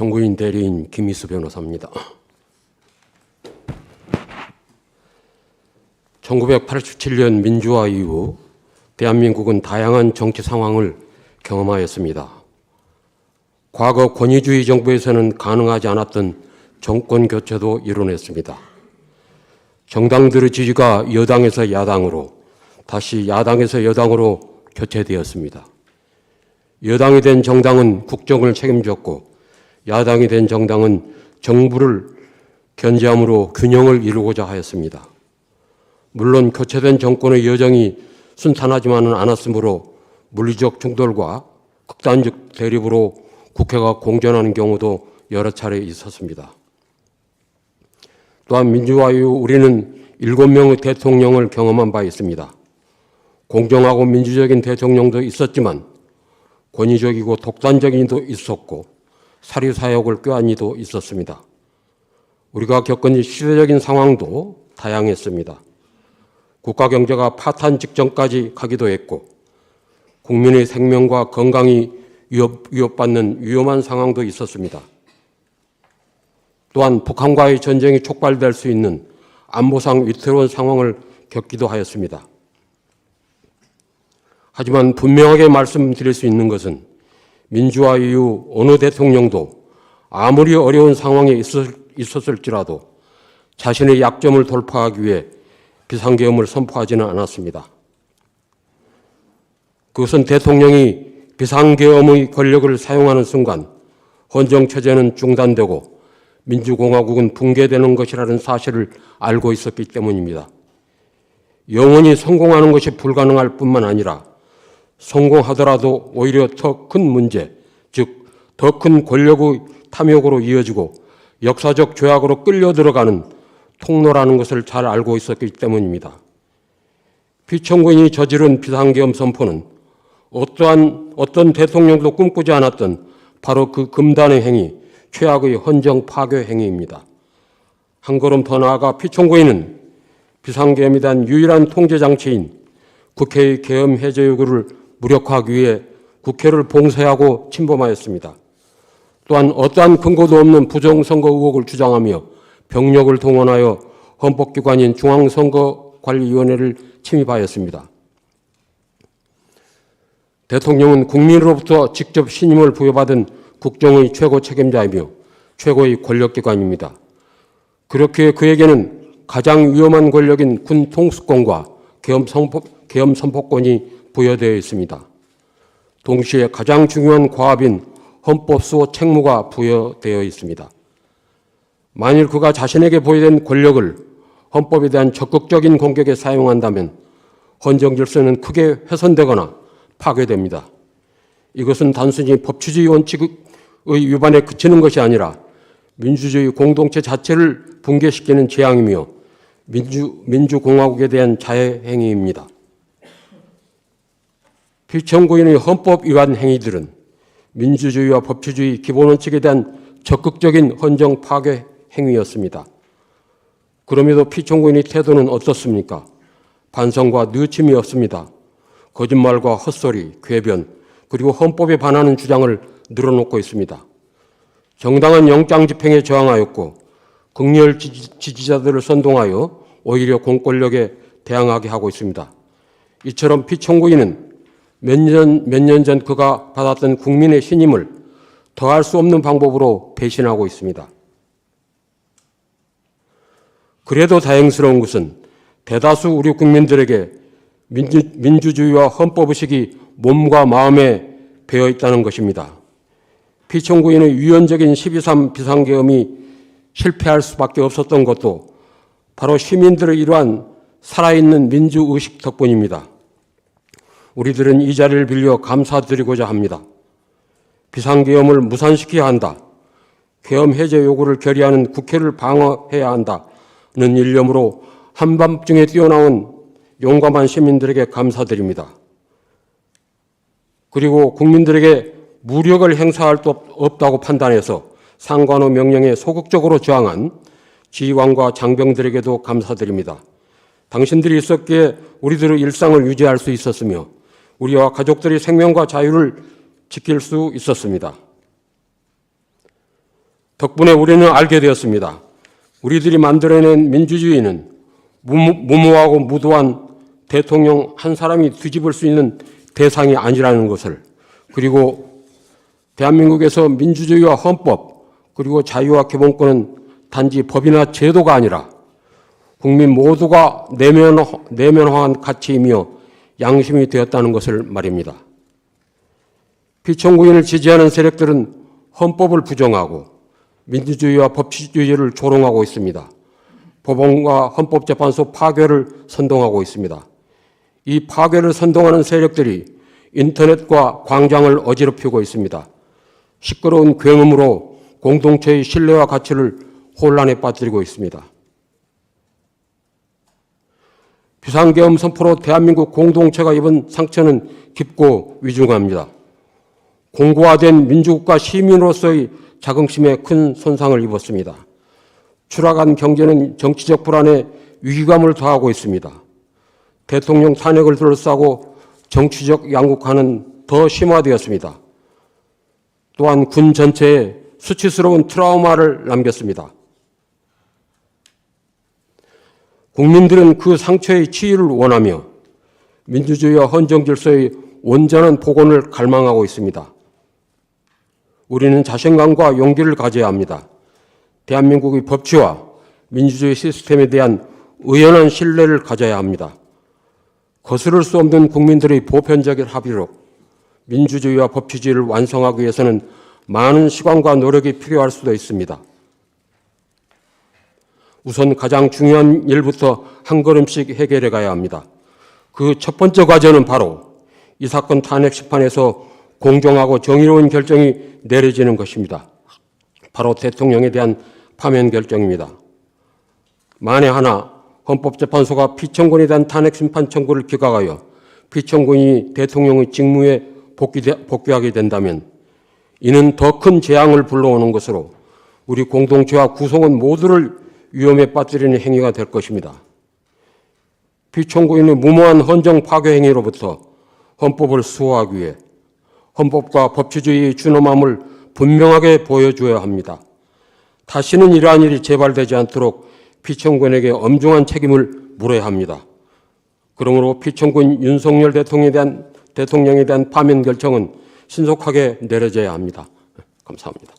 정구인 대리인 김희수 변호사입니다. 1987년 민주화 이후 대한민국은 다양한 정치 상황을 경험하였습니다. 과거 권위주의 정부에서는 가능하지 않았던 정권 교체도 이뤄냈습니다. 정당들의 지지가 여당에서 야당으로 다시 야당에서 여당으로 교체되었습니다. 여당이 된 정당은 국정을 책임졌고 야당이 된 정당은 정부를 견제함으로 균형을 이루고자 하였습니다. 물론 교체된 정권의 여정이 순탄하지만은 않았으므로 물리적 충돌과 극단적 대립으로 국회가 공전하는 경우도 여러 차례 있었습니다. 또한 민주화 이후 우리는 일곱 명의 대통령을 경험한 바 있습니다. 공정하고 민주적인 대통령도 있었지만 권위적이고 독단적인 이도 있었고 사리사욕을 꾀한 이도 있었습니다. 우리가 겪은 시대적인 상황도 다양했습니다. 국가 경제가 파탄 직전까지 가기도 했고 국민의 생명과 건강이 위협, 위협 받는 위험한 상황도 있었습니다. 또한 북한과의 전쟁이 촉발될 수 있는 안보상 위태로운 상황을 겪기도 하였습니다. 하지만 분명하게 말씀드릴 수 있는 것은 민주화 이후 어느 대통령도 아무리 어려운 상황에 있었을지라도 자신의 약점을 돌파하기 위해 비상계엄을 선포하지는 않았습니다. 그것은 대통령이 비상계엄의 권력을 사용하는 순간 헌정체제는 중단되고 민주공화국은 붕괴되는 것이라는 사실을 알고 있었기 때문입니다. 영원히 성공하는 것이 불가능할 뿐만 아니라 성공하더라도 오히려 더 큰 문제, 즉, 더 큰 권력의 탐욕으로 이어지고 역사적 죄악으로 끌려 들어가는 통로라는 것을 잘 알고 있었기 때문입니다. 피청구인이 저지른 비상계엄 선포는 어떠한, 어떤 대통령도 꿈꾸지 않았던 바로 그 금단의 행위, 최악의 헌정 파괴 행위입니다. 한 걸음 더 나아가 피청구인은 비상계엄에 대한 유일한 통제 장치인 국회의 계엄 해제 요구를 무력화하기 위해 국회를 봉쇄하고 침범하였습니다. 또한 어떠한 근거도 없는 부정선거 의혹을 주장하며 병력을 동원하여 헌법기관인 중앙선거관리위원회를 침입하였습니다. 대통령은 국민으로부터 직접 신임을 부여받은 국정의 최고 책임자이며 최고의 권력기관입니다. 그렇게 그에게는 가장 위험한 권력인 군 통수권과 계엄, 선포, 계엄 선포권이 부여되어 있습니다. 동시에 가장 중요한 과업인 헌법 수호 책무가 부여되어 있습니다. 만일 그가 자신에게 보여된 권력을 헌법에 대한 적극적인 공격에 사용한다면 헌정 질서는 크게 훼손되거나 파괴됩니다. 이것은 단순히 법치주의 원칙의 위반에 그치는 것이 아니라 민주주의 공동체 자체를 붕괴시키는 재앙이며 민주, 민주공화국에 대한 자해 행위입니다. 피청구인의 헌법 위반 행위들은 민주주의와 법치주의 기본 원칙에 대한 적극적인 헌정 파괴 행위였습니다. 그럼에도 피청구인의 태도는 어떻습니까? 반성과 느침이 없습니다. 거짓말과 헛소리, 궤변, 그리고 헌법에 반하는 주장을 늘어놓고 있습니다. 정당한 영장 집행에 저항하였고 극렬 지지 자들을 선동하여 오히려 공권력에 대항하게 하고 있습니다. 이처럼 피청구인은 몇 년, 몇 년 전 그가 받았던 국민의 신임을 더할 수 없는 방법으로 배신하고 있습니다. 그래도 다행스러운 것은 대다수 우리 국민들에게 민주, 민주주의와 헌법의식이 몸과 마음에 배어 있다는 것입니다. 피청구인의 유연적인 12.3 비상계엄이 실패할 수밖에 없었던 것도 바로 시민들의 이러한 살아있는 민주의식 덕분입니다. 우리들은 이 자리를 빌려 감사드리고자 합니다. 비상계엄을 무산시켜야 한다. 계엄 해제 요구를 결의하는 국회를 방어해야 한다는 일념으로 한밤중에 뛰어나온 용감한 시민들에게 감사드립니다. 그리고 국민들에게 무력을 행사할 수 없다고 판단해서 상관의 명령에 소극적으로 저항한 지휘관과 장병들에게도 감사드립니다. 당신들이 있었기에 우리들의 일상을 유지할 수 있었으며 우리와 가족들이 생명과 자유를 지킬 수 있었습니다. 덕분에 우리는 알게 되었습니다. 우리들이 만들어낸 민주주의는 무모- 무모하고 무도한 대통령 한 사람이 뒤집을 수 있는 대상이 아니라는 것을 그리고 대한민국에서 민주주의와 헌법 그리고 자유와 기본권은 단지 법이나 제도가 아니라 국민 모두가 내면, 내면화한 가치이며 양심이 되었다는 것을 말입니다. 피청구인을 지지하는 세력들은 헌법을 부정하고 민주주의와 법치주의를 조롱하고 있습니다. 법원과 헌법재판소 파괴를 선동하고 있습니다. 이 파괴를 선동하는 세력들이 인터넷과 광장을 어지럽히고 있습니다. 시끄러운 굉음으로 공동체의 신뢰와 가치를 혼란에 빠뜨리고 있습니다. 비상계엄 선포로 대한민국 공동체가 입은 상처는 깊고 위중합니다. 공고화된 민주국가 시민으로서의 자긍심에 큰 손상을 입었습니다. 추락한 경제는 정치적 불안에 위기감을 더하고 있습니다. 대통령 탄핵을 둘러싸고 정치적 양극화는 더 심화되었습니다. 또한 군 전체에 수치스러운 트라우마를 남겼습니다. 국민들은 그 상처의 치유를 원하며 민주주의와 헌정 질서의 온전한 복원을 갈망하고 있습니다. 우리는 자신감과 용기를 가져야 합니다. 대한민국의 법치와 민주주의 시스템에 대한 의연한 신뢰를 가져야 합니다. 거스를 수 없는 국민들의 보편적인 합의로 민주주의와 법치주의를 완성하기 위해서는 많은 시간과 노력이 필요할 수도 있습니다. 우선 가장 중요한 일부터 한 걸음씩 해결해 가야 합니다. 그 첫 번째 과제는 바로 이 사건 탄핵 심판에서 공정하고 정의로운 결정이 내려지는 것입니다. 바로 대통령에 대한 파면 결정입니다. 만에 하나 헌법재판소가 피청군에 대한 탄핵 심판 청구를 기각하여 피청군이 대통령의 직무에 복귀, 복귀하게 된다면 이는 더 큰 재앙을 불러오는 것으로 우리 공동체와 구성원 모두를 위험에 빠뜨리는 행위가 될 것입니다. 피청구인의 무모한 헌정 파괴 행위로부터 헌법을 수호하기 위해 헌법과 법치주의의 준엄함을 분명하게 보여줘야 합니다. 다시는 이러한 일이 재발되지 않도록 피청군에게 엄중한 책임을 물어야 합니다. 그러므로 피청군 윤석열 대통령에 대한, 대통령에 대한 파면 결정은 신속하게 내려져야 합니다. 감사합니다.